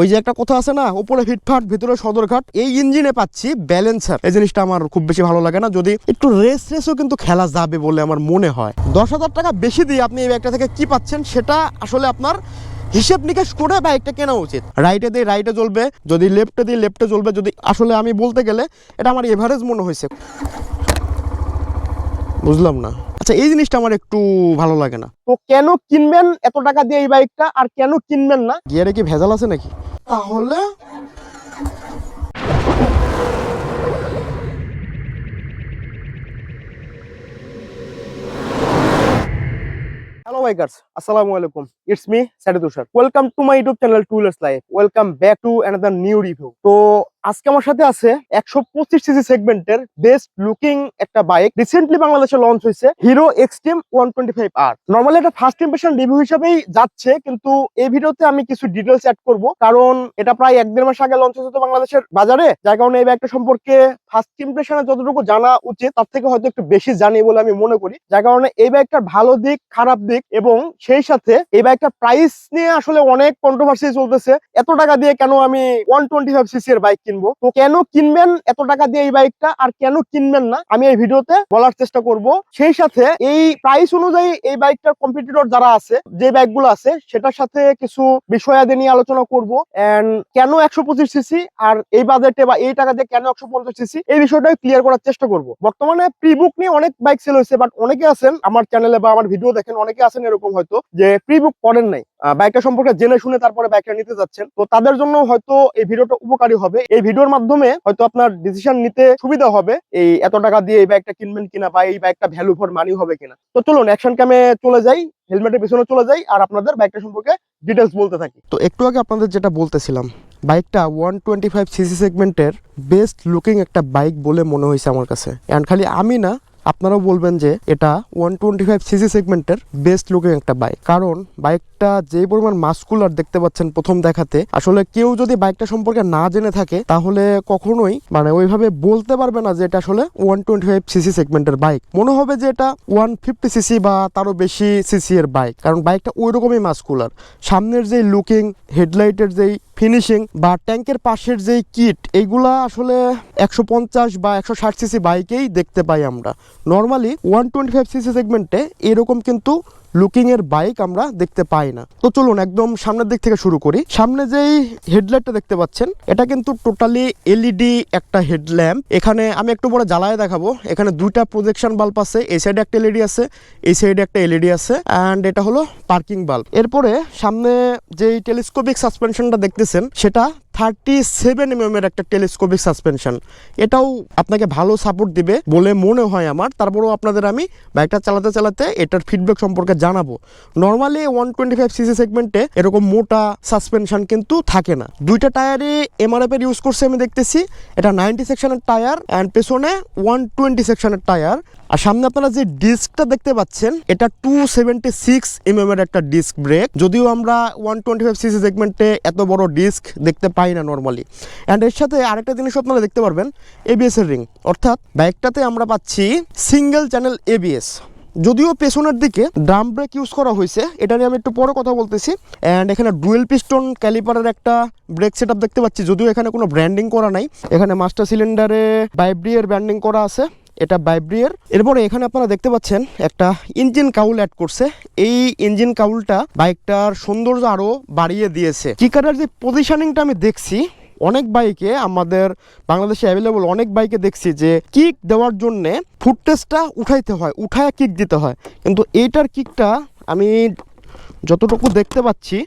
ওই যে একটা কথা আছে না, উপরে ফিটফাট ভিতরে সদরঘাট, এই ইঞ্জিনে পাচ্ছি ব্যালেন্সার এই জিনিসটা আমার খুব বেশি ভালো লাগে না, যদি একটু রেস রেসও কিন্তু খেলা যাবে বলে আমার মনে হয়। দশ হাজার টাকা বেশি দিয়ে আপনি এই ব্যাগটা থেকে কি পাচ্ছেন, সেটা আসলে আপনার হিসেব নিকেশ করে বাইকটা কেনা উচিত। রাইটে দিয়ে রাইটে চলবে, যদি লেফটে দিয়ে লেফটে চলবে, যদি আসলে আমি বলতে গেলে এটা আমার এভারেজ মনে হয়েছে। বুঝলাম না। আচ্ছা এই জিনিসটা আমার একটু ভালো লাগে না। তো কেন কিনবেন এত টাকা দিয়ে এই বাইকটা আর কেন কিনবেন না? গিয়ারে কি ভেজাল আছে নাকি? তাহলে? হ্যালো বাইকার্স আসসালামু আলাইকুম it's me Syed Tushar welcome to my YouTube channel to life welcome back to another new review তো আজকে আমার সাথে আছে একশো পঁচিশ সিসি সেগমেন্টের বেস্ট লুকিং একটা বাইক রিসেন্টলি বাংলাদেশে লঞ্চ হয়েছে Hero Xtreme one twenty five আর নর্মালি এটা ফার্স্ট ইম্প্রেশন রিভিউ হিসেবেই যাচ্ছে, কিন্তু এই ভিডিওতে আমি কিছু ডিটেলস অ্যাড করব। কারণ এটা প্রায় এক দেড় মাস আগে লঞ্চ হয়েছে তো বাংলাদেশের বাজারে। যার কারণে এই ব্যাগটা সম্পর্কে ফার্স্ট ইম্প্রেশনে যতটুকু জানা উচিত, তার থেকে হয়তো একটু বেশি জানি বলে আমি মনে করি। যার কারণে এই ব্যাগটার ভালো দিক, খারাপ দিক, এবং সেই সাথে এই ব্যাগটার প্রাইস নিয়ে আসলে অনেক কন্ট্রোভার্সি চলতেছে। এত টাকা দিয়ে কেন আমি ওয়ান টোয়েন্টি ফাইভ সিসি এর বাইক কিনবো। তো কেন কিনবেন, এত টাকা দিয়ে এই বাইকটা, আর কেন কিনবেন না? আমি এই ভিডিওতে বলার চেষ্টা করব। সেই সাথে এই প্রাইস অনুযায়ী এই বাইকটার কম্পিটিটর যারা আছে, যে বাইকগুলো আছে, সেটার সাথে কিছু বিষয়াদি নিয়ে আলোচনা করব। এন্ড কেন একশো পঁচিশ সিসি আর এই বাজেটে বা এই টাকা দিয়ে কেন একশো পঞ্চাশ সিসি এই বিষয়টা ক্লিয়ার করার চেষ্টা করব। বর্তমানে প্রি বুক নিয়ে অনেক বাইক সেল হয়েছে বাট অনেকে আছেন, আমার চ্যানেলে বা আমার ভিডিও দেখেন, অনেকে আছেন এরকম হয়তো, যে প্রি বুক করেন নাই। বাইকটা সম্পর্কে জেনে শুনে তারপরে বাইকটা নিতে যাচ্ছেন। তো তাদের জন্য হয়তো এই ভিডিওটা উপকারী হবে। এই ভিডিওর মাধ্যমে হয়তো আপনার ডিসিশন নিতে সুবিধা হবে এই এত টাকা দিয়ে এই বাইকটা কিনবেন কিনা বা এই বাইকটা ভ্যালু ফর মানি হবে কিনা। তো চলুন অ্যাকশন ক্যামে চলে যাই হেলমেটের পিছনে চলে যাই আর আপনাদের বাইকটা সম্পর্কে ডিটেলস বলতে থাকি। তো একটু আগে আপনাদের যেটা বলতেছিলাম বাইকটা ওয়ান টোয়েন্টি ফাইভ সিসি সেগমেন্টের বেস্ট লুকিং একটা বাইক বলে মনে হয়েছে আমার কাছে। অ্যান্ড খালি আমি না, আপনারাও বলবেন যে এটা ওয়ান টোয়েন্টি ফাইভ সিসি সেগমেন্টের বেস্ট লুকিং একটা বাইক কারণ বাইকটা যে পরিমাণ মাস্কুলার দেখতে পাচ্ছেন প্রথম দেখাতে, আসলে কেউ যদি বাইকটা সম্পর্কে না জেনে থাকে, তাহলে কখনোই মানে ওইভাবে বলতে পারবে না যে এটা আসলে ওয়ান টোয়েন্টি ফাইভ সিসি সেগমেন্টের বাইক মনে হবে যে এটা ওয়ান ফিফটি সিসি বা তারও বেশি সিসি এর বাইক কারণ বাইকটা ওই রকমই মাস্কুলার সামনের যে লুকিং হেডলাইটের যেই ফিনিশিং বা ট্যাঙ্কের পাশের যেই কিট এইগুলা আসলে একশো পঞ্চাশ বা একশো ষাট সিসি বাইকেই দেখতে পাই আমরা। Normally one twenty five CC সেগমেন্টে এরকম কিন্তু লুকিং এর বাইক আমরা দেখতে পাই না। তো চলুন একদম সামনের দিক থেকে শুরু করি। সামনে যেই হেডলাইটটা দেখতে পাচ্ছেন, এটা কিন্তু টোটালি এলইডি একটা হেডল্যাম্প এখানে আমি একটু পরে জ্বালায় দেখাবো। এখানে দুইটা প্রজেকশন বাল্ব আছে, এই সাইডে একটা এলইডি আছে, এই সাইডে একটা এলইডি আছে অ্যান্ড এটা হলো পার্কিং বাল্ব এরপরে সামনে যেই টেলিস্কোপিক সাসপেনশনটা দেখতেছেন, সেটা থার্টি সেভেন এম এর একটা টেলিস্কোপিক সাসপেনশন। এটাও আপনাকে ভালো সাপোর্ট দিবে বলে মনে হয় আমার। তারপরেও আপনাদের আমি বাইকটা চালাতে চালাতে এটার ফিডব্যাক সম্পর্কে জানাব। Normally one twenty five CC সেগমেন্টে এরকম মোটা সাসপেনশন কিন্তু থাকে না। দুইটা টায়ারই এমআরএফ এর ইউজ করছে আমি দেখতেছি। এটা নাইনটি সেকশনের টায়ার অ্যান্ড পেছনে ওয়ান টোয়েন্টি সেকশনের টায়ার। আর সামনে আপনারা যে ডিস্কটা দেখতে পাচ্ছেন, এটা টু সেভেন্টি সিক্স এমএম এর একটা ডিস্ক ব্রেক। যদিও আমরা ওয়ান টোয়েন্টি ফাইভ সিসি সেগমেন্টে এত বড় ডিস্ক দেখতে পাই না নর্মালি অ্যান্ড এর সাথে আরেকটা জিনিস আপনারা দেখতে পারবেন এবিএস এর রিং অর্থাৎ বাইকটাতে আমরা পাচ্ছি সিঙ্গেল চ্যানেল এবিএস যদিও পেছনের দিকে ড্রাম ব্রেক ইউজ করা হয়েছে, এটা নিয়ে আমি একটু পরে কথা বলতেছি। অ্যান্ড এখানে ডুয়েল পিস্টন ক্যালিপারের একটা ব্রেক সেট দেখতে পাচ্ছি। যদিও এখানে কোনো ব্র্যান্ডিং করা নাই, এখানে মাস্টার সিলিন্ডারে বাইব্রিয়ের ব্র্যান্ডিং করা আছে। এটা বাইব্রিয়ের এরপরে এখানে আপনারা দেখতে পাচ্ছেন একটা ইঞ্জিন কাউল অ্যাড করছে। এই ইঞ্জিন কাউলটা বাইকটার সৌন্দর্য আরও বাড়িয়ে দিয়েছে। কিকারের যে পজিশনিংটা আমি দেখছি, অনেক বাইকে আমাদের বাংলাদেশে অ্যাভেলেবল অনেক বাইকে দেখছি যে কিক দেওয়ার জন্যে ফুটটেজটা উঠাইতে হয়, উঠায় কিক দিতে হয়। কিন্তু এইটার কিকটা আমি যতটুকু দেখতে পাচ্ছি,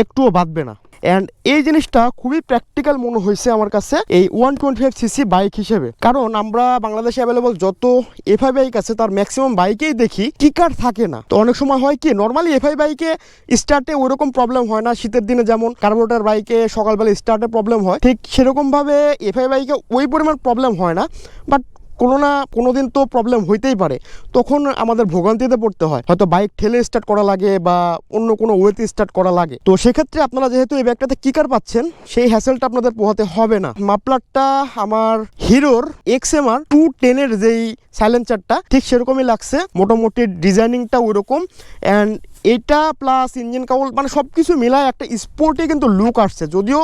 একটুও বাঁধবে না। অ্যান্ড এই জিনিসটা খুবই প্র্যাকটিক্যাল মনে হয়েছে আমার কাছে এই one twenty five CC bike হিসেবে। কারণ আমরা বাংলাদেশে অ্যাভেলেবল যত এফআই বাইক আছে, তার ম্যাক্সিমাম বাইকেই দেখি কিকার থাকে না। তো অনেক সময় হয় কি নর্মালি এফআই বাইকে স্টার্টে ওইরকম প্রবলেম হয় না, শীতের দিনে যেমন কার্বোরেটর বাইকে সকালবেলা স্টার্টে প্রবলেম হয়, ঠিক সেরকমভাবে এফআই বাইকে ওই পরিমাণ প্রবলেম হয় না। বাট কোনো না কোনো দিন তো প্রবলেম হইতেই পারে। তখন আমাদের ভোগান্তিতে পড়তে হয়। হয়তো বাইক ঠেলে স্টার্ট করা লাগে বা অন্য কোনো ওয়েতে স্টার্ট করা লাগে। তো সেক্ষেত্রে আপনারা যেহেতু এই ব্যাগটাতে কিকার পাচ্ছেন, সেই হ্যাসেলটা আপনাদের পোহাতে হবে না। মাপলারটা আমার হিরোর এক্স এম আর টু টেনের যেই সাইলেন্সারটা ঠিক সেরকমই লাগছে। মোটামুটি ডিজাইনিংটা ওইরকম। অ্যান্ড এটা প্লাস ইঞ্জিন কাউল মানে সব কিছু মিলায় একটা স্পোর্টে কিন্তু লুক আসছে। যদিও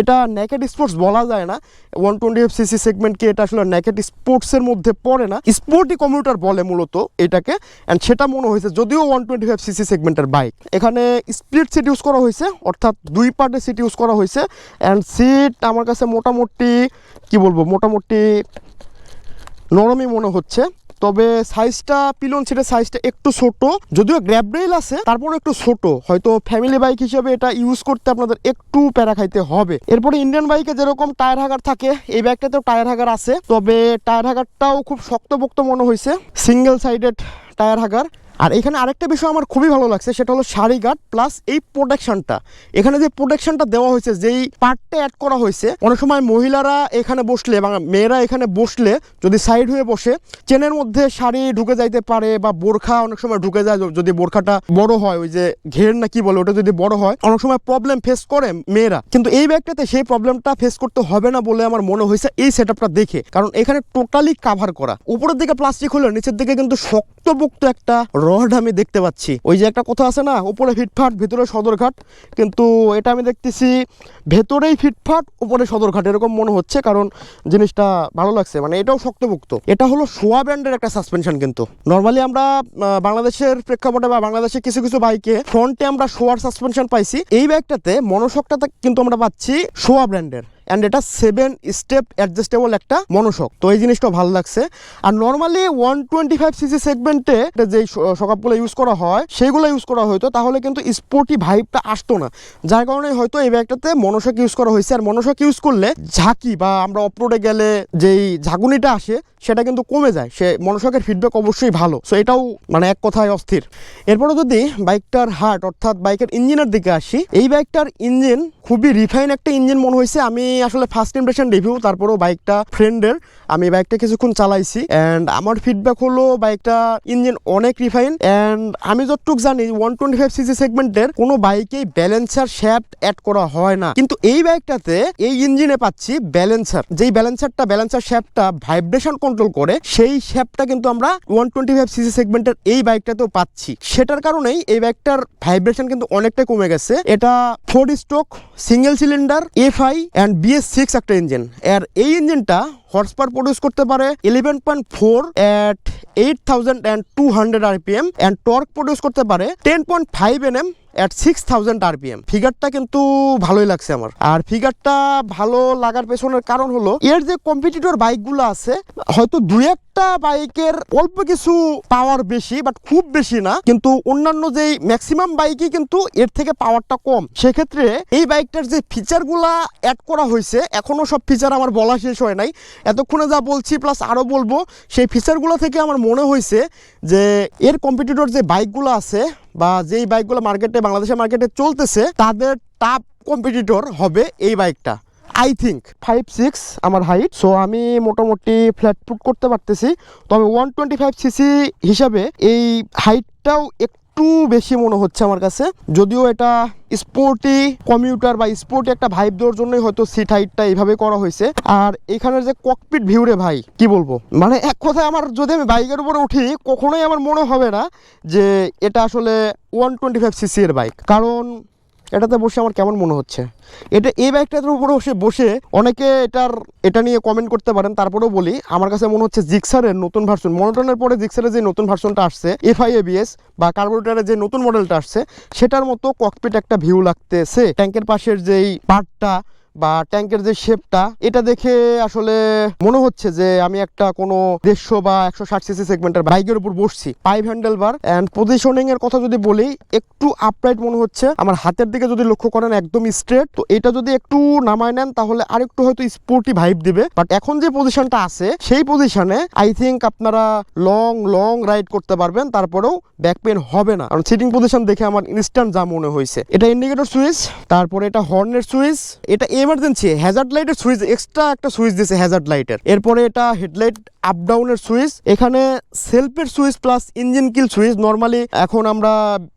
এটা নেকেড স্পোর্টস বলা যায় না ওয়ান টোয়েন্টি এফ সিসি সেগমেন্টকে এটা আসলে নেকেড স্পোর্টসের মধ্যে পড়ে না। স্পোর্টি কমিউটার বলে মূলত এটাকে অ্যান্ড সেটা মনে হয়েছে যদিও ওয়ান টোয়েন্টি ফাইভ সিসি সেগমেন্টের বাইক এখানে স্প্লিট সিট ইউজ করা হয়েছে, অর্থাৎ দুই পার্টে সিট ইউজ করা হয়েছে অ্যান্ড সিট আমার কাছে মোটামুটি, কি বলব, মোটামুটি নরমই মনে হচ্ছে। তবে সাইজটা পিলন সিটের সাইজটা একটু ছোট। যদিও গ্র্যাপ রেল আছে তারপরে একটু ছোট। হয়তো ফ্যামিলি বাইক হিসেবে এটা ইউজ করতে আপনাদের একটু প্যারা খাইতে হবে। এরপরে ইন্ডিয়ান বাইকে যেরকম টায়ার হাগার থাকে, এই বাইকটাতেও টায়ার হাগার আছে। তবে টায়ার হাগারটাও খুব শক্তপোক্ত মনে হয়েছে সিঙ্গেল সাইডেড টায়ার হাগার আর এখানে আরেকটা বিষয় আমার খুবই ভালো লাগছে, সেটা হলো শাড়ি গার্ড প্লাস এই প্রোটেকশনটা এখানে যে প্রোটেকশনটা দেওয়া হয়েছে, যেই পার্টটা অ্যাড করা হয়েছে, অনেক সময় মহিলারা এখানে বসলে বা মেয়েরা এখানে বসলে যদি সাইড হয়ে বসে, চেনের মধ্যে শাড়ি ঢুকে যাইতে পারে বা বোরখা অনেক সময় ঢুকে যায় যদি বোরখাটা বড় হয়, ওই যে ঘের না কি বলে, ওটা যদি বড় হয়, অনেক সময় প্রবলেম ফেস করে মেয়েরা। কিন্তু এই ব্যাগটাতে সেই প্রবলেমটা ফেস করতে হবে না বলে আমার মনে হয়েছে এই সেটআপটা দেখে। কারণ এখানে টোটালি কাভার করা। উপরের দিকে প্লাস্টিক হলে নিচের দিকে কিন্তু শক্তপোক্ত একটা রড আমি দেখতে পাচ্ছি। ওই যে একটা কথা আছে না, উপরে ফিটফাট, ভিতরে সদরঘাট। কিন্তু এটা আমি দেখতেছি ভেতরেই ফিটফাট, উপরে সদরঘাট। এরকম মনে হচ্ছে কারণ জিনিসটা ভালো লাগছে। মানে এটাও শক্তপোক্ত এটা হলো সোয়া ব্র্যান্ডের একটা সাসপেনশন কিন্তু। নর্মালি আমরা বাংলাদেশের প্রেক্ষাপটে বা বাংলাদেশের কিছু কিছু বাইকে ফ্রন্টে আমরা সোয়ার সাসপেনশন পাইছি। এই বাইকটাতে মনোশকটাতে কিন্তু আমরা পাচ্ছি সোয়া ব্র্যান্ডের। অ্যান্ড এটা সেভেন স্টেপ অ্যাডজাস্টেবল একটা মনোশক তো এই জিনিসটা ভালো লাগছে। আর normally one twenty five CC সেগমেন্টে যেই সকাপগুলো ইউজ করা হয় সেগুলো ইউজ করা হতো তাহলে কিন্তু স্পোর্টি ভাইবটা আসতো না। যার কারণে হয়তো এই ব্যাগটাতে মনোশক ইউজ করা হয়েছে। আর মনোশক ইউজ করলে ঝাঁকি বা আমরা অপরোডে গেলে যেই ঝাঁকুনিটা আসে, সেটা কিন্তু কমে যায়। সে মনোশকের ফিডব্যাক অবশ্যই ভালো। সো এটাও মানে এক কথায় অস্থির। এরপরে যদি বাইকটার হার্ট অর্থাৎ বাইকের ইঞ্জিনের দিকে আসি, এই বাইকটার ইঞ্জিন খুবই রিফাইন একটা ইঞ্জিন মনে হয়েছে। আমি আসলে ফার্স্ট ইমপ্রেশন রিভিউ তারপরেও বাইকটা ফ্রেন্ডের আমি বাইকটা কিছুক্ষণ চালাইছি অ্যান্ড আমার ফিডব্যাক হলো বাইকটা ইঞ্জিন অনেক রিফাইন অ্যান্ড আমি যতটুক জানি ওয়ান টোয়েন্টি ফাইভ সিসি সেগমেন্টের কোনো বাইকেই ব্যালেন্সার শ্যাফট অ্যাড করা হয় না। কিন্তু এই বাইকটাতে এই ইঞ্জিনে পাচ্ছি ব্যালেন্সার যেই ব্যালেন্সারটা ব্যালেন্সার শ্যাফটটা ভাইব্রেশন কন্ট্রোল করে, সেই শ্যাফটটা কিন্তু আমরা ওয়ান টোয়েন্টি ফাইভ সিসি সেগমেন্টের এই বাইকটাতেও পাচ্ছি। সেটার কারণেই এই বাইকটার ভাইব্রেশন কিন্তু অনেকটাই কমে গেছে। এটা four stroke single cylinder FI and BS six একটা ইঞ্জিন আর এই ইঞ্জিনটা হর্স পাওয়ার প্রডিউস করতে পারে eleven point four at eight thousand and two hundred RPM and torque produce করতে পারে ten point five NM at six thousand RPM ফিগারটা কিন্তু ভালোই লাগছে আমার। আর ফিগারটা ভালো লাগার পেছনের কারণ হলো, এর যে কম্পিটিটর বাইকগুলো আছে, হয়তো দু একটা বাইকের অল্প কিছু পাওয়ার বেশি বাট খুব বেশি না, কিন্তু অন্যান্য যেই ম্যাক্সিমাম বাইকই কিন্তু এর থেকে পাওয়ারটা কম। সেক্ষেত্রে এই বাইকটার যে ফিচারগুলা অ্যাড করা হয়েছে, এখনও সব ফিচার আমার বলা শেষ হয় নাই। এতক্ষণে যা বলছি প্লাস আরও বলব, সেই ফিচারগুলো থেকে আমার মনে হয়েছে যে এর কম্পিটিটর যে বাইকগুলো আছে বা যেই বাইকগুলো মার্কেটে বাংলাদেশের মার্কেটে চলতেছে, তাদের টাপ কম্পিটিটর হবে এই বাইকটা আই থিঙ্ক ফাইভ সিক্স আমার হাইট সো আমি মোটামুটি ফ্ল্যাট ফুট করতে পারতেছি। তবে ওয়ান টোয়েন্টি ফাইভ সিসি হিসাবে এই হাইটটাও একটু বেশি মনে হচ্ছে আমার কাছে। যদিও এটা স্পোর্টি কমিউটার বা স্পোর্টি একটা ভাইব দেওয়ার জন্যই হয়তো সিট হাইটটা এইভাবে করা হয়েছে। আর এখানের যে ককপিট ভিউ রে ভাই, কি বলব? মানে এক কথায় আমার যদি আমি বাইকের উপরে উঠি, কখনোই আমার মনে হবে না যে এটা আসলে ওয়ান টোয়েন্টি ফাইভ সিসি এর বাইক কারণ এটাতে বসে আমার কেমন মনে হচ্ছে? এটা, এই বাইকটার উপরে বসে বসে অনেকে এটার, এটা নিয়ে কমেন্ট করতে পারেন, তারপরেও বলি, আমার কাছে মনে হচ্ছে জিক্সারের নতুন ভার্সন মনোটনের পরে জিক্সারের যে নতুন ভার্সনটা আসছে এফআই এবিএস বা কার্বোরেটারের যে নতুন মডেলটা আসছে, সেটার মতো ককপিট একটা ভিউ লাগতেছে। ট্যাঙ্কের পাশের যেই পার্টটা বা ট্যাঙ্কের যে শেপটা, এটা দেখে আসলে মনে হচ্ছে যে আমি একটা কোনো দেড়শো বা একশো ষাট সিসি সেগমেন্টের বাইকের উপর বসছি। Pipe handle bar and positioning এর কথা যদি বলি, একটু আপরাইট মনে হচ্ছে। আমার হাতের দিকে যদি লক্ষ্য করেন একদম স্ট্রেট তো এটা যদি একটু নামায় নেন, তাহলে আরেকটু হয়তো স্পোর্টি ভাইব দিবে। বাট এখন যে পজিশনটা আছে, সেই পজিশনে আই থিঙ্ক আপনারা লং লং রাইড করতে পারবেন। তারপরেও ব্যাক পেন হবে না। কারণ সিটিং পজিশন দেখে আমার ইনস্ট্যান্ট যা মনে হয়েছে। এটা ইন্ডিকেটর সুইচ তারপরে এটা হর্নের সুইচ এটা এমার্জেন্সি হ্যাজার্ড লাইটের সুইচ এক্সট্রা একটা সুইচ দিয়েছে হ্যাজার্ড লাইটের এরপরে এটা হেডলাইট আপ ডাউনের সুইচ এখানে সেলফের switch plus engine kill switch normally এখন আমরা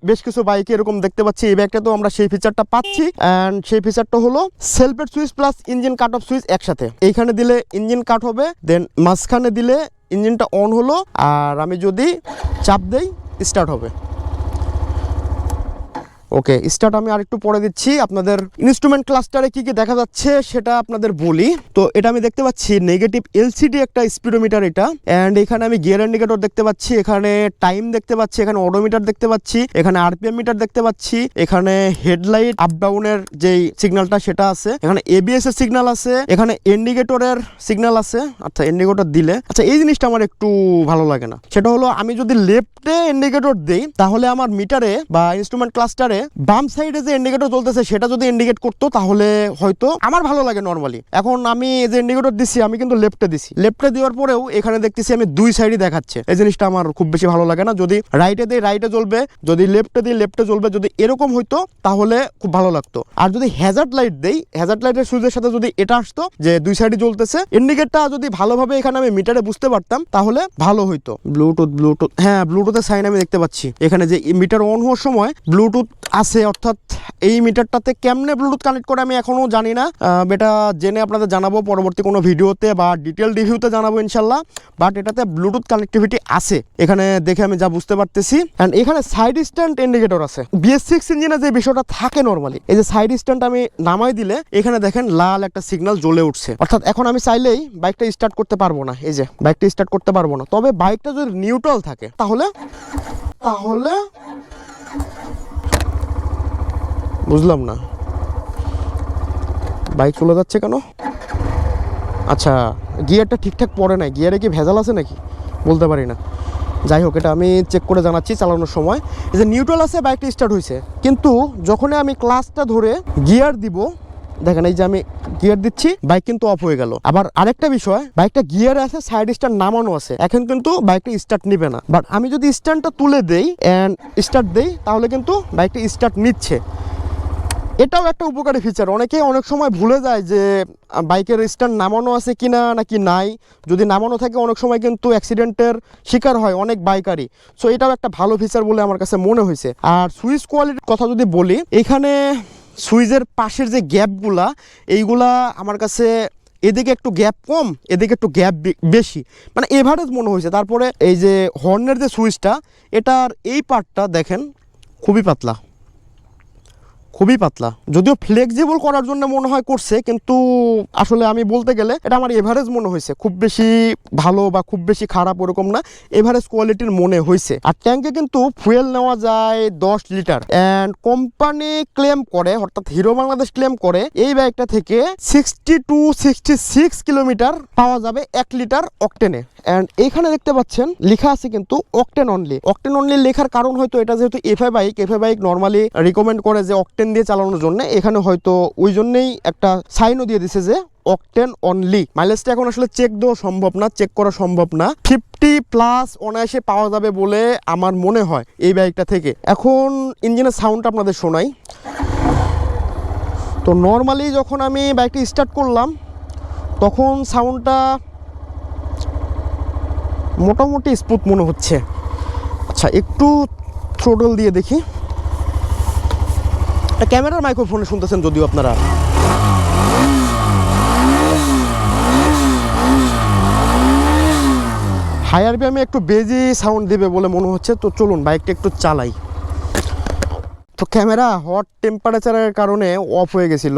বেশ কিছু বাইকে এরকম দেখতে পাচ্ছি, এই ব্যাগটা তো আমরা সেই ফিচারটা পাচ্ছি। অ্যান্ড সেই ফিচারটা হলো সেলফের switch plus engine cut off switch একসাথে। এইখানে দিলে ইঞ্জিন কাট হবে দেন মাঝখানে দিলে ইঞ্জিনটা অন হলো, আর আমি যদি চাপ দেই স্টার্ট হবে। ওকে স্টার্ট আমি আরেকটু পরে দিচ্ছি। আপনাদের ইনস্ট্রুমেন্ট ক্লাস্টারে কি কি দেখা যাচ্ছে সেটা আপনাদের বলি। তো এটা আমি দেখতে পাচ্ছি নেগেটিভ এলসিডি একটা স্পিডোমিটার এটা। অ্যান্ড এখানে আমি গিয়ার ইন্ডিকেটর দেখতে পাচ্ছি, এখানে টাইম দেখতে পাচ্ছি, এখানে অডোমিটার দেখতে পাচ্ছি, এখানে আরপিএম মিটার দেখতে পাচ্ছি, এখানে হেডলাইট আপ ডাউনের যেই সিগন্যালটা সেটা আছে, এখানে এবিএস এর সিগন্যাল আছে, এখানে ইন্ডিকেটরের সিগন্যাল আছে। আচ্ছা ইন্ডিকেটর দিলে। আচ্ছা এই জিনিসটা আমার একটু ভালো লাগে না। সেটা হলো, আমি যদি লেফটে ইন্ডিকেটর দেই, তাহলে আমার মিটারে বা ইনস্ট্রুমেন্ট ক্লাস্টারে বাম সাইডে যে ইন্ডিকেটর চলতেছে সেটা যদি ইন্ডিকেট করতো, তাহলে হয়তো আমার ভালো লাগে নর্মালি এখন আমি যে ইন্ডিকেটর দিছি, আমি কিন্তু লেফটে দিছি। লেফটে দেওয়ার পরেও এখানে দেখতেছি আমি দুই সাইডই দেখাচ্ছে। এই জিনিসটা আমার খুব বেশি ভালো লাগে না। যদি রাইটে দিই রাইটে জ্বলবে। যদি লেফটে দিই, লেফটে জ্বলবে। যদি এরকম হইতো, তাহলে খুব ভালো লাগতো। আর যদি হ্যাজার্ড লাইট দেই হ্যাজার্ড লাইটের সুইচের সাথে যদি এটা আসতো, যে দুই সাইডে জ্বলতেছে ইন্ডিকেটরটা যদি ভালোভাবে এখানে আমি মিটারে বুঝতে পারতাম, তাহলে ভালো হইতো। ব্লুটুথ ব্লুটুথ হ্যাঁ ব্লুটুথের সাইন আমি দেখতে পাচ্ছি। এখানে যে মিটার অন হওয়ার সময় ব্লুটুথ আছে, অর্থাৎ এই মিটারটাতে কেমনে ব্লুটুথ কানেক্ট করে আমি এখনও জানি না। এটা জেনে আপনাদের জানাব পরবর্তী কোনো ভিডিওতে বা ডিটেল রিভিউতে জানাব ইনশাল্লাহ। বাট এটাতে ব্লুটুথ কানেক্টিভিটি আছে। এখানে দেখে আমি যা বুঝতে পারতেছি। অ্যান্ড এখানে সাইড স্ট্যান্ড ইন্ডিকেটর আছে। বিএস সিক্স ইঞ্জিনে যে বিষয়টা থাকে নর্মালি এই যে সাইড স্ট্যান্ড আমি নামাই দিলে, এখানে দেখেন লাল একটা সিগন্যাল জ্বলে উঠছে। অর্থাৎ এখন আমি চাইলেই বাইকটা স্টার্ট করতে পারব না। এই যে বাইকটা স্টার্ট করতে পারব না। তবে বাইকটা যদি নিউট্রাল থাকে, তাহলে তাহলে বুঝলাম না। বাইক চলে যাচ্ছে কেন? আচ্ছা গিয়ারটা ঠিকঠাক পড়ে নাই। গিয়ারে কি ভেজাল আছে নাকি? বলতে পারি না। যাই হোক, এটা আমি চেক করে জানাচ্ছি চালানোর সময়। এই যে নিউট্রাল আছে, বাইকটা স্টার্ট হয়েছে কিন্তু যখনই আমি ক্লাসটা ধরে গিয়ার দিব, দেখেন এই যে আমি গিয়ার দিচ্ছি, বাইক কিন্তু অফ হয়ে গেল। আবার আরেকটা বিষয়, বাইকটা গিয়ারে আছে সাইড স্ট্যান্ড নামানো আছে। এখন কিন্তু বাইকটা স্টার্ট নিবে না। বাট আমি যদি স্ট্যান্ডটা তুলে দেই অ্যান্ড স্টার্ট দেই, তাহলে কিন্তু বাইকটা স্টার্ট নিচ্ছে। এটাও একটা উপকারী ফিচার অনেকে অনেক সময় ভুলে যায় যে বাইকের স্ট্যান্ড নামানো আছে কি না নাকি নাই। যদি নামানো থাকে, অনেক সময় কিন্তু অ্যাক্সিডেন্টের শিকার হয় অনেক বাইকারই। সো এটাও একটা ভালো ফিচার বলে আমার কাছে মনে হয়েছে। আর সুইচ কোয়ালিটির কথা যদি বলি, এখানে সুইচের পাশের যে গ্যাপগুলা, এইগুলা আমার কাছে এদিকে একটু গ্যাপ কম, এদিকে একটু গ্যাপ বেশি। মানে এভারেজ মনে হয়েছে। তারপরে এই যে হর্নের যে সুইচটা, এটার এই পার্টটা দেখেন, খুবই পাতলা। খুবই পাতলা। যদিও ফ্লেক্সিবল করার জন্য মনে হয় করছে, কিন্তু আসলে আমি বলতে গেলে এটা আমার এভারেজ মনে হয়েছে। খুব বেশি ভালো বা খুব বেশি খারাপ ওরকম না এভারেজ কোয়ালিটির মনে হয়েছে। আর ট্যাঙ্কে কিন্তু ফুয়েল নেওয়া যায় দশ লিটার অ্যান্ড কোম্পানি ক্লেম করে, অর্থাৎ হিরো বাংলাদেশ ক্লেম করে, এই বাইকটা থেকে sixty to sixty six kilometre পাওয়া যাবে এক লিটার অকটেনে অ্যান্ড এখানে দেখতে পাচ্ছেন, লেখা আছে কিন্তু অকটেন অনলি অকটেন অনলি লেখার কারণ হয়তো এটা যেহেতু FI bike FI bike normally recommend করে যে অকটেন দিয়ে চালানোর জন্য এখানে হয়তো ওই জন্যেই একটা সাইনও দিয়ে দিছে যে অকটেন অনলি মাইলেজটা এখন আসলে চেক দেওয়া সম্ভব না চেক করা সম্ভব না। ফিফটি প্লাস অনায়াসে পাওয়া যাবে বলে আমার মনে হয় এই বাইকটা থেকে। এখন ইঞ্জিনের সাউন্ডটা আপনাদের শোনাই। তো নর্মালি যখন আমি বাইকটি স্টার্ট করলাম, তখন সাউন্ডটা মোটামুটি স্মুথ মনে হচ্ছে। আচ্ছা একটু থ্রোটল দিয়ে দেখি। ক্যামেরার মাইক্রোফোনে শুনতেছেন যদিও আপনারা। হায়ার আমি একটু বেজি সাউন্ড দেবে বলে মনে হচ্ছে, তো চলুন বাইকটা একটু চালাই। তো ক্যামেরা হট টেম্পারেচারের কারণে অফ হয়ে গেছিল।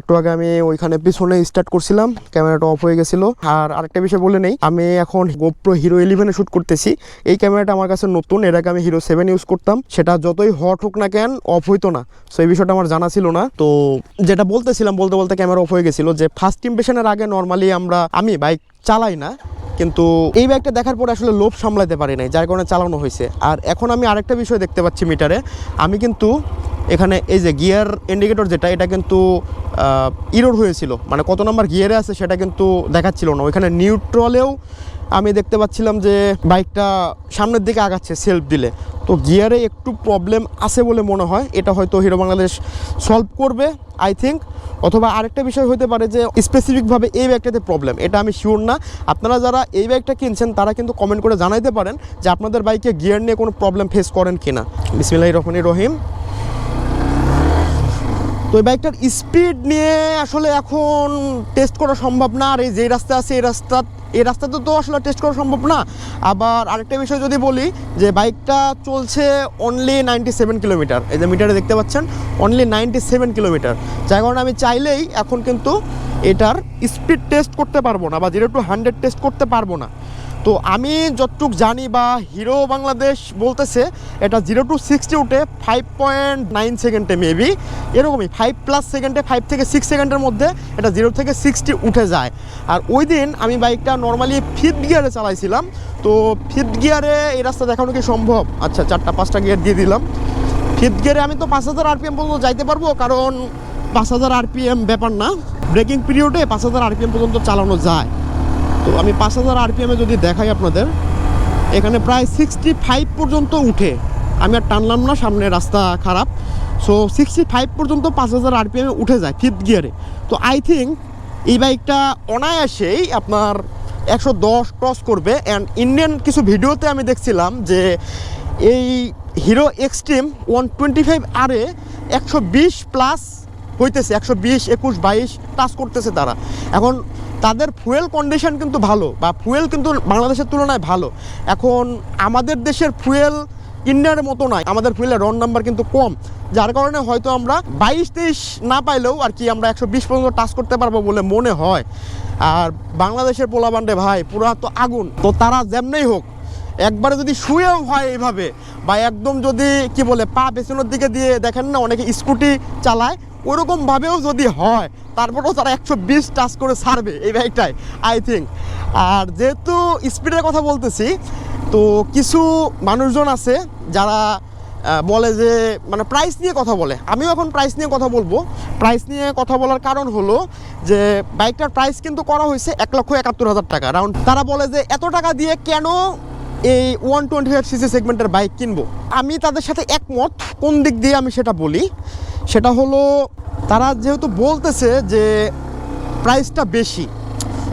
একটু আগে আমি ওইখানে পিছনে স্টার্ট করছিলাম, ক্যামেরাটা অফ হয়ে গেছিল। আর আরেকটা বিষয় বলে নেই, আমি এখন গোপ্রো হিরো ইলেভেনে শ্যুট করতেছি। এই ক্যামেরাটা আমার কাছে নতুন, এর আগে আমি হিরো সেভেন ইউজ করতাম। সেটা যতই হট হোক না কেন অফ হইতো না। সো এই বিষয়টা আমার জানা ছিল না। তো, যেটা বলতেছিলাম, বলতে বলতে ক্যামেরা অফ হয়ে গেছিল যে ফার্স্ট ইমপ্রেশনের আগে নর্মালি আমরা, আমি বাইক চালাই না। কিন্তু এই ব্যাগটা দেখার পরে আসলে লোভ সামলাতে পারি নাই, যার কারণে চালানো হয়েছে। আর এখন আমি আরেকটা বিষয় দেখতে পাচ্ছি মিটারে আমি কিন্তু এখানে এই যে গিয়ার ইন্ডিকেটর যেটা, এটা কিন্তু ইরোড হয়েছিল। মানে কত নম্বর গিয়ারে আছে সেটা কিন্তু দেখাচ্ছিল না। ওইখানে নিউট্রলেও আমি দেখতে পাচ্ছিলাম যে বাইকটা সামনের দিকে আগাচ্ছে সেলফ দিলে। তো গিয়ারে একটু প্রবলেম আছে বলে মনে হয়। এটা হয়তো হিরো বাংলাদেশ সলভ করবে আই থিঙ্ক অথবা আরেকটা বিষয় হতে পারে যে স্পেসিফিকভাবে এই ব্যাগটাতে প্রবলেম এটা আমি শিওর না। আপনারা যারা এই ব্যাগটা কিনছেন, তারা কিন্তু কমেন্ট করে জানাইতে পারেন যে আপনাদের বাইকে গিয়ার নিয়ে কোনো প্রবলেম ফেস করেন কি কিনা। বিসমিল্লাহ রহমানি রহিম। তো এই বাইকটার স্পিড নিয়ে আসলে এখন টেস্ট করা সম্ভব না। আর এই যে রাস্তা আছে, এই রাস্তা, এই রাস্তাতে তো আসলে টেস্ট করা সম্ভব না। আবার আরেকটা বিষয় যদি বলি যে বাইকটা চলছে অনলি নাইনটি সেভেন কিলোমিটার এই যে মিটারে দেখতে পাচ্ছেন অনলি নাইনটি সেভেন কিলোমিটার যার কারণে আমি চাইলেই এখন কিন্তু এটার স্পিড টেস্ট করতে পারব না বা জিরো টু হান্ড্রেড টেস্ট করতে পারব না। তো আমি যতটুক জানি বা হিরো বাংলাদেশ বলতেছে, এটা জিরো টু সিক্সটি উঠে ফাইভ পয়েন্ট নাইন সেকেন্ডে মেবি এরকমই ফাইভ প্লাস সেকেন্ডে ফাইভ থেকে সিক্স সেকেন্ডের মধ্যে এটা জিরো থেকে সিক্সটি উঠে যায়। আর ওই দিন আমি বাইকটা নর্মালি ফিফথ গিয়ারে চালাইছিলাম, তো ফিফথ গিয়ারে এই রাস্তা দেখানো কি সম্ভব? আচ্ছা চারটা, পাঁচটা গিয়ার দিয়ে দিলাম। ফিফথ গিয়ারে আমি তো পাঁচ হাজার আরপিএম পর্যন্ত যাইতে পারব, কারণ পাঁচ হাজার আরপিএম ব্যাপার না। ব্রেকিং পিরিয়ডে পাঁচ হাজার আরপিএম পর্যন্ত চালানো যায়। তো আমি পাঁচ হাজার আরপিএমে যদি দেখাই আপনাদের, এখানে প্রায় সিক্সটি ফাইভ পর্যন্ত উঠে। আমি আর টানলাম না, সামনে রাস্তা খারাপ। সো সিক্সটি ফাইভ পর্যন্ত পাঁচ হাজার আরপিএমে উঠে যায় ফিফথ গিয়ারে তো আই থিঙ্ক এই বাইকটা অনায়াসেই আপনার একশো দশ ক্রস করবে। অ্যান্ড ইন্ডিয়ান কিছু ভিডিওতে আমি দেখছিলাম যে এই Hero Xtreme one twenty five আরে একশো বিশ প্লাস হইতেছে, একশো বিশ, একুশ, বাইশ, টাচ করতেছে তারা। এখন তাদের ফুয়েল কন্ডিশন কিন্তু ভালো, বা ফুয়েল কিন্তু বাংলাদেশের তুলনায় ভালো। এখন আমাদের দেশের ফুয়েল ইন্ডিয়ার মতো নয়, আমাদের ফুয়েলের রন নাম্বার কিন্তু কম। যার কারণে হয়তো আমরা বাইশ, তেইশ না পাইলেও আর কি আমরা একশো বিশ পর্যন্ত টাচ করতে পারব বলে মনে হয়। আর বাংলাদেশের পোলাবান্ডে ভাই, পুরা তো আগুন। তো তারা যেমনেই হোক, একবারে যদি শুয়েও হয় এইভাবে, বা একদম যদি কি বলে পা পেছনের দিকে দিয়ে দেখেন না, অনেকে স্কুটি চালায় ওরকমভাবেও যদি হয়, তারপরেও তারা একশো বিশ টাচ করে ছাড়বে এই বাইকটায় আই থিঙ্ক আর যেহেতু স্পিডের কথা বলতেছি, তো কিছু মানুষজন আছে যারা বলে যে মানে প্রাইস নিয়ে কথা বলে। আমিও এখন প্রাইস নিয়ে কথা বলব। প্রাইস নিয়ে কথা বলার কারণ হলো যে বাইকটার প্রাইস কিন্তু করা হয়েছে এক লক্ষ একাত্তর হাজার টাকা। রাউন্ড তারা বলে যে, এত টাকা দিয়ে কেন এই ওয়ান টোয়েন্টি ফাইভ সিসি সেগমেন্টের বাইক কিনবো। আমি তাদের সাথে একমত। কোন দিক দিয়ে আমি সেটা বলি, সেটা হলো তারা যেহেতু বলতেছে যে প্রাইসটা বেশি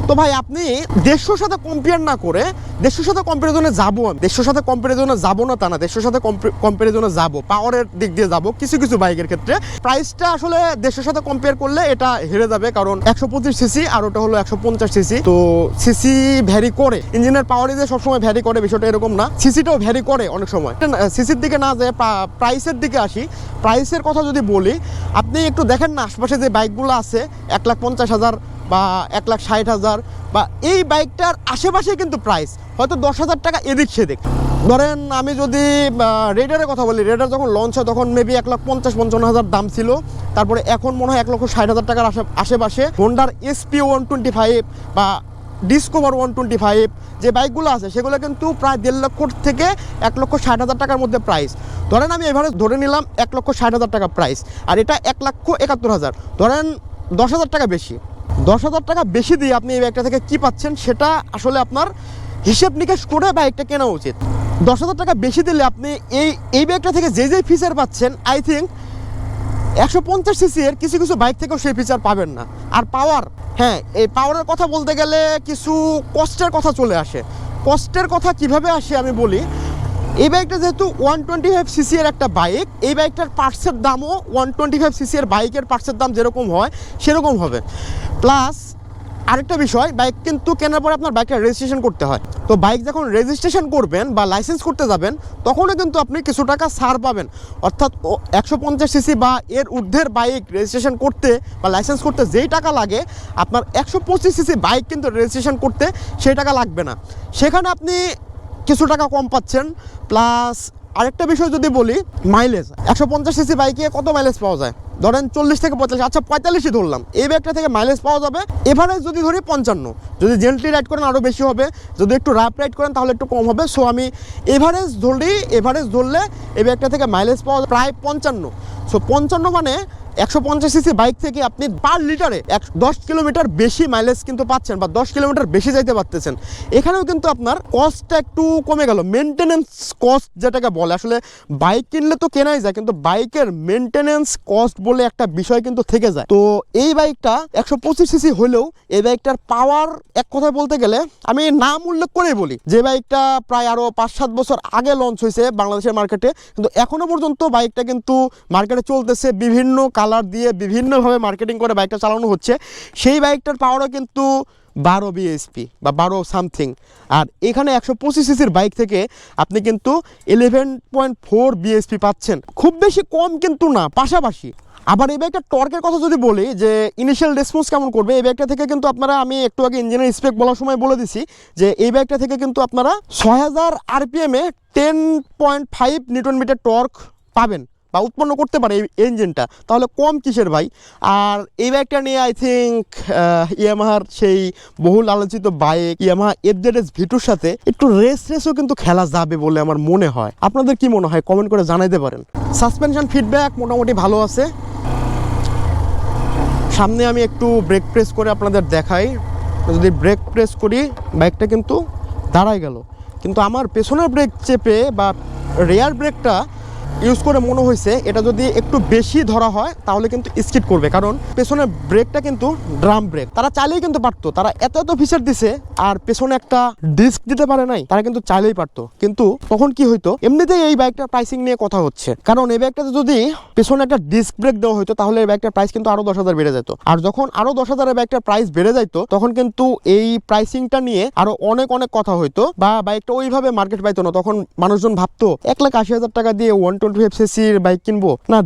তো ভাই, আপনি দেড়শোর সাথে কম্পেয়ার না করে দেড়শোর সাথে কম্পারিজনে যাব আমি। দেড়শোর সাথে কম্পারিজনে যাব না তা না, দেড়শোর সাথে কম্পারিজনে যাব। পাওয়ারের দিক দিয়ে যাব, কিছু কিছু বাইকের ক্ষেত্রে। প্রাইসটা আসলে দেড়শোর সাথে কম্পেয়ার করলে এটা হেরে যাবে, কারণ একশো পঁচিশ সিসি আর ওটা হলো একশো পঞ্চাশ সিসি তো সিসি ভ্যারি করে। ইঞ্জিনের পাওয়ারই যে সবসময় ভ্যারি করে, বিষয়টা এরকম না। সিসিটাও ভ্যারি করে অনেক সময়। সিসির দিকে না যায় প্রাইসের দিকে আসি। প্রাইসের কথা যদি বলি, আপনি একটু দেখেন না আশপাশে যে বাইকগুলো আছে, এক লাখ পঞ্চাশ হাজার বা এক লাখ ষাট হাজার বা এই বাইকটার আশেপাশে কিন্তু প্রাইস হয়তো দশ হাজার টাকা এদিক সেদিক। ধরেন আমি যদি রেডারের কথা বলি রেডার যখন লঞ্চ হয় তখন মেবি এক লাখ পঞ্চাশ, পঞ্চান্ন হাজার দাম ছিল। তারপরে এখন মনে হয় এক লক্ষ ষাট হাজার টাকার আশে- আশেপাশে হোন্ডার এসপি ওয়ান টোয়েন্টি ফাইভ বা ডিসকোভার ওয়ান টোয়েন্টি ফাইভ যে বাইকগুলো আছে, সেগুলো কিন্তু প্রায় দেড় লক্ষ থেকে এক লক্ষ ষাট হাজার টাকার মধ্যে প্রাইস ধরেন আমি এভারেজ ধরে নিলাম এক লক্ষ ষাট হাজার টাকা প্রাইস আর এটা এক লক্ষ একাত্তর হাজার। ধরেন দশ হাজার টাকা বেশি। দশ হাজার টাকা বেশি দিয়ে আপনি এই ব্যাগটা থেকে কি পাচ্ছেন সেটা আসলে আপনার হিসেব নিকেশ করে বাইকটা কেনা উচিত। দশ হাজার টাকা বেশি দিলে আপনি এই এই ব্যাগটা থেকে যে যে ফিচার পাচ্ছেন আই থিঙ্ক একশো পঞ্চাশ সিসি এর কিছু কিছু বাইক থেকেও সেই ফিচার পাবেন না। আর পাওয়ার হ্যাঁ এই পাওয়ারের কথা বলতে গেলে কিছু কষ্টের কথা চলে আসে। কষ্টের কথা কীভাবে আসে আমি বলি এই বাইকটা যেহেতু ওয়ান টোয়েন্টি ফাইভ সিসি এর একটা বাইক এই বাইকটার পার্টসের দামও ওয়ান টোয়েন্টি ফাইভ সিসি এর বাইকের পার্টসের দাম যেরকম হয়, সেরকম হবে। প্লাস আরেকটা বিষয় বাইক কিন্তু কেনার পরে আপনার বাইকটা রেজিস্ট্রেশন করতে হয়। তো বাইক যখন রেজিস্ট্রেশন করবেন বা লাইসেন্স করতে যাবেন, তখনও কিন্তু আপনি কিছু টাকা ছাড় পাবেন। অর্থাৎ একশো পঞ্চাশ সিসি বা এর ঊর্ধ্বের বাইক রেজিস্ট্রেশন করতে বা লাইসেন্স করতে যেই টাকা লাগে, আপনার একশো পঁচিশ সিসি বাইক কিন্তু রেজিস্ট্রেশন করতে সেই টাকা লাগবে না। সেখানে আপনি কিছু টাকা কম পাচ্ছেন প্লাস আরেকটা বিষয় যদি বলি মাইলেজ একশো পঞ্চাশ সিসি বাইকে কত মাইলেজ পাওয়া যায়? ধরেন চল্লিশ থেকে পঁয়তাল্লিশ আচ্ছা পঁয়তাল্লিশই ধরলাম। এই ব্যাগটা থেকে মাইলেজ পাওয়া যাবে এভারেজ যদি ধরি পঞ্চান্ন। যদি জেন্টলি রাইড করেন আরও বেশি হবে, যদি একটু রাফ রাইড করেন তাহলে একটু কম হবে। সো আমি এভারেজ ধরলেই এভারেজ ধরলে এই ব্যাগটা থেকে মাইলেজ পাওয়া যায় প্রায় পঞ্চান্ন। সো পঞ্চান্ন মানে একশো পঞ্চাশ সিসি বাইক থেকে আপনি পার লিটারে এক দশ কিলোমিটার বেশি মাইলেজ কিন্তু পাচ্ছেন বা দশ কিলোমিটার বেশি যাইতে পারতেছেন। এখানেও কিন্তু আপনার কস্টটা একটু কমে গেল। মেনটেনেন্স কস্ট যেটাকে বলে, আসলে বাইক কিনলে তো কেনাই যায়, কিন্তু বাইকের মেনটেনেন্স কস্ট বলে একটা বিষয় কিন্তু থেকে যায়। তো এই বাইকটা একশো পঁচিশ সিসি হলেও এই বাইকটার পাওয়ার এক কথায় বলতে গেলে আমি নাম উল্লেখ করেই বলি, যে বাইকটা প্রায় আরও পাঁচ সাত বছর আগে লঞ্চ হয়েছে বাংলাদেশের মার্কেটে কিন্তু এখনও পর্যন্ত বাইকটা কিন্তু মার্কেটে চলতেছে বিভিন্ন কালার দিয়ে বিভিন্নভাবে মার্কেটিং করে বাইকটা চালানো হচ্ছে। সেই বাইকটার পাওয়ারও কিন্তু বারো বিএসপি বা বারো সামথিং আর এখানে একশো পঁচিশ সিসির বাইক থেকে আপনি কিন্তু ইলেভেন পয়েন্ট ফোর বিএসপি পাচ্ছেন। খুব বেশি কম কিন্তু না, পাশাপাশি। আবার এই বাইকটা টর্কের কথা যদি বলি, যে ইনিশিয়াল রেসপন্স কেমন করবে, এই বাইকটা থেকে কিন্তু আপনারা, আমি একটু আগে ইঞ্জিনের স্পেক বলার সময় বলে দিছি, যে এই বাইকটা থেকে কিন্তু আপনারা ছয় হাজার আরপিএমে ten point five newton metre torque পাবেন। বা উৎপন্ন করতে পারে এই ইঞ্জিনটা তাহলে কম কিসের ভাই? আর এই বাইকটা নিয়ে আই থিঙ্ক ইয়ামাহার সেই বহুল আলোচিত বাইক ইয়ামাহা এফজেডএস ভিটুর সাথে একটু রেস রেসও কিন্তু খেলা যাবে বলে আমার মনে হয়। আপনাদের কি মনে হয়? কমেন্ট করে জানাইতে পারেন। সাসপেনশন ফিডব্যাক মোটামুটি ভালো আছে। সামনে আমি একটু ব্রেক প্রেস করে আপনাদের দেখাই। যদি ব্রেক প্রেস করি বাইকটা কিন্তু দাঁড়ায় গেল। কিন্তু আমার পেছনের ব্রেক চেপে বা রেয়ার ব্রেকটা ইউজ করে মনে হয়েছে, এটা যদি একটু বেশি ধরা হয়, তাহলে কিন্তু স্কিট করবে। কারণ পেছনের ব্রেকটা কিন্তু ড্রাম ব্রেক তারা চাইলেই কিন্তু পারতো। তারা এত এত ফিচার দিছে, আর পেছনে একটা ডিস্ক দিতে পারে নাই, তারা কিন্তু চাইলেই পারতো। কিন্তু তখন কি হইতো? এমনিতেই এই বাইকটার প্রাইসিং নিয়ে কথা হচ্ছে। কারণ এই বাইকটাতে যদি পেছনে একটা ডিস্ক ব্রেক দেওয়া হতো তাহলে এই বাইকটার প্রাইস কিন্তু আরও দশ হাজার বেড়ে যেত। আর যখন আরও দশ হাজারের বাইকটার প্রাইস বেড়ে যেত তখন কিন্তু এই প্রাইসিংটা নিয়ে আরও অনেক অনেক কথা হইতো। বা বাইকটা ওইভাবে মার্কেট পাইতো না। তখন মানুষজন ভাবতো, এক লাখ আশি হাজার টাকা দিয়ে ওয়ান সিসির বাইক কিনবো? না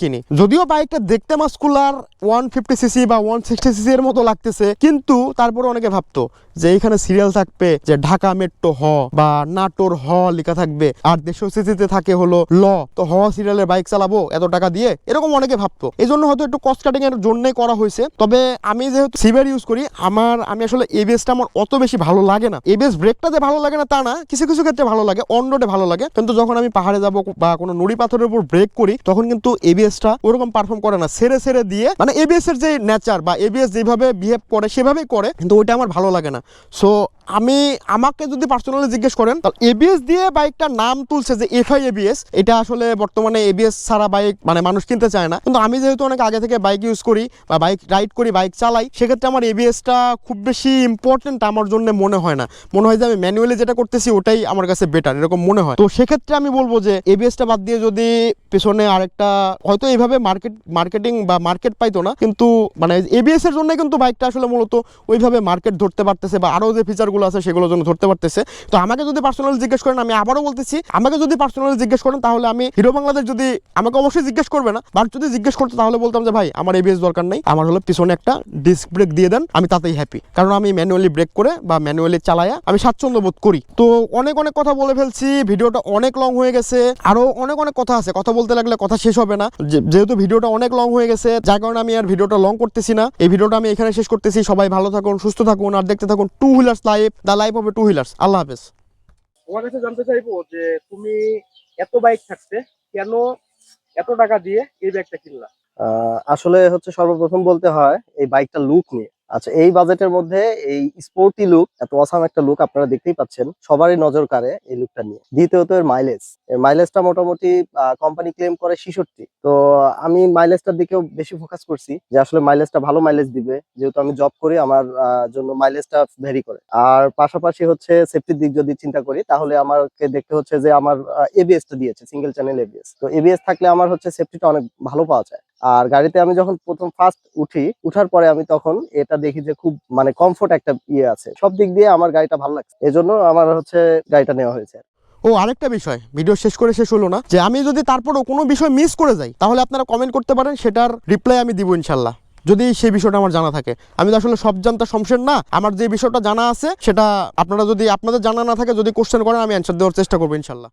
কিনি। যদিও বাইকটা দেখতে মাস্কুলার ওয়ান ফিফটি সিসি বা ওয়ান সিক্সটি সিসি এর মতো লাগতেছে, কিন্তু অনেকে ভাবতো যে এখানে সিরিয়াল থাকবে, যে ঢাকা মেট্রো হ বা নাটোর হ লেখা থাকবে, আর দেড়শো সিসিতে থাকে হলো ল। তো হ সিরিয়ালের বাইক চালাবো এত টাকা দিয়ে? এরকম অনেকে ভাবতো। এই জন্য হয়তো একটু কস্ট কাটিং এর জন্যই করা হয়েছে। তবে আমি যেহেতু সিভিয়ার ইউজ করি, আমার, আমি আসলে এবিএসটা আমার অত বেশি ভালো লাগে না। এবিএস ব্রেকটা যে ভালো লাগে না, তা না। কিছু কিছু ক্ষেত্রে ভালো লাগে অন রোডে ভালো লাগে। কিন্তু যখন আমি পাহাড়ে যাব বা কোনো নুড়ি পাথরের উপর ব্রেক করি, তখন কিন্তু এবিএসটা ওরকম পারফর্ম করে না। সেরে সেরে দিয়ে মানে এবিএস এর যে নেচার বা এবিএস যেভাবে বিহেভ করে, সেভাবেই করে, কিন্তু ওইটা আমার ভালো লাগে না। সো আমি আমাকে যদি পার্সোনালি জিজ্ঞেস করেন এবিএস দিয়ে বাইকটার নাম তুলছে যে এফআই এবিএস এটা আসলে বর্তমানে এবিএস ছাড়া বাইক মানে মানুষ কিনতে চায় না। কিন্তু আমি যেহেতু অনেক আগে থেকে বাইক ইউজ করি বা বাইক রাইড করি বাইক চালাই, সেক্ষেত্রে আমার এবিএসটা খুব বেশি ইম্পর্টেন্ট আমার জন্য মনে হয় না। মনে হয় যে আমি ম্যানুয়ালি যেটা করতেছি, ওটাই আমার কাছে বেটার এরকম মনে হয়। তো সেক্ষেত্রে আমি বলব যে এবিএসটা বাদ দিয়ে যদি পেছনে আরেকটা, হয়তো এইভাবে মার্কেট মার্কেটিং বা মার্কেট পাইতো না, কিন্তু মানে এবিএস এর জন্য কিন্তু বাইকটা আসলে মূলত ওইভাবে মার্কেট ধরতে পারতেছে বা আরও যে ফিচারগুলো আছে সেগুলোর জন্য ধরতে পারতেছে। তো আমাকে যদি পার্সোনালি জিজ্ঞেস করেন, আমি আবারও বলতেছি, আমাকে যদি পার্সোনালি জিজ্ঞেস করেন, তাহলে আমি হিরো বাংলাদেশ যদি আমাকে অবশ্যই জিজ্ঞেস করবে না বাট যদি জিজ্ঞেস করতো, তাহলে বলতাম যে, ভাই, আমার এবিএস দরকার নেই, আমার হলো পিছনে একটা ডিস্ক ব্রেক দিয়ে দেন, আমি তাতেই হ্যাপি কারণ আমি ম্যানুয়ালি ব্রেক করে বা ম্যানুয়ালি চালায়া আমি স্বাচ্ছন্দ্য বোধ করি। তো অনেক অনেক কথা বলে ফেলছি, ভিডিওটা অনেক লং হয়ে গেছে, আরও অনেক অনেক কথা আছে, কথা বলতে লাগলে কথা শেষ হবে না। যেহেতু ভিডিওটা অনেক লং হয়ে গেছে, যার কারণে আমি আর ভিডিওটা লং করতেছি না। এই ভিডিওটা আমি এখানে শেষ করতেছি, সবাই ভালো থাকুন, সুস্থ থাকুন, আর দেখতে থাকুন two wheelers life the life of a two wheelers আল্লাহ হাফেজ। তোমার কাছে জানতে চাইব যে তুমি এত বাইক থাকতে কেন এত টাকা দিয়ে এই ব্যাগটা কিনলা? আহ, আসলে হচ্ছে সর্বপ্রথম বলতে হয় এই বাইকটা লুক নিয়ে। আচ্ছা এই বাজেটের মধ্যে এই স্পোর্টি লুক এত অসাম একটা লুক আপনারা দেখতেই পাচ্ছেন। সবারই নজর কাড়ে এই লুকটা নিয়ে। দ্বিতীয়ত এর মাইলেজ এর মাইলেজটা মোটামুটি কোম্পানি ক্লেম করে ছিষট্টি। তো আমি মাইলেজটার দিকেও বেশি ফোকাস করছি যে আসলে মাইলেজটা ভালো মাইলেজ দিবে। যেহেতু আমি জব করি, আমার জন্য মাইলেজটা ভেরি করে। আর পাশাপাশি হচ্ছে সেফটির দিক যদি চিন্তা করি, তাহলে আমাকে দেখতে হচ্ছে যে আমার এবিএস টা দিয়েছে সিঙ্গেল চ্যানেল এবিএস তো এবিএস থাকলে আমার হচ্ছে সেফটিটা অনেক ভালো পাওয়া যায়। আর গাড়িতে আমি যখন প্রথম ফার্স্ট উঠি, উঠার পরে আমি তখন এটা দেখি যে খুব মানে কমফোর্ট একটা ইয়ে আছে। সব দিক দিয়ে আমার গাড়িটা ভালো লাগছে। এজন্য আমার হচ্ছে গাড়িটা নেওয়া হয়েছে ও, আরেকটা বিষয় ভিডিও শেষ করে শেষ হলো না, যে আমি যদি তারপরও কোনো বিষয় মিস করে যাই, তাহলে আপনারা কমেন্ট করতে পারেন, সেটার রিপ্লাই আমি দিব ইনশাল্লাহ। যদি সেই বিষয়টা আমার জানা থাকে। আমি তো আসলে সব জানতা শমশের না, আমার যে বিষয়টা জানা আছে, সেটা আপনারা যদি, আপনাদের জানা না থাকে, যদি কোশ্চেন করেন, আমি অ্যান্সার দেওয়ার চেষ্টা করব ইনশাল্লাহ।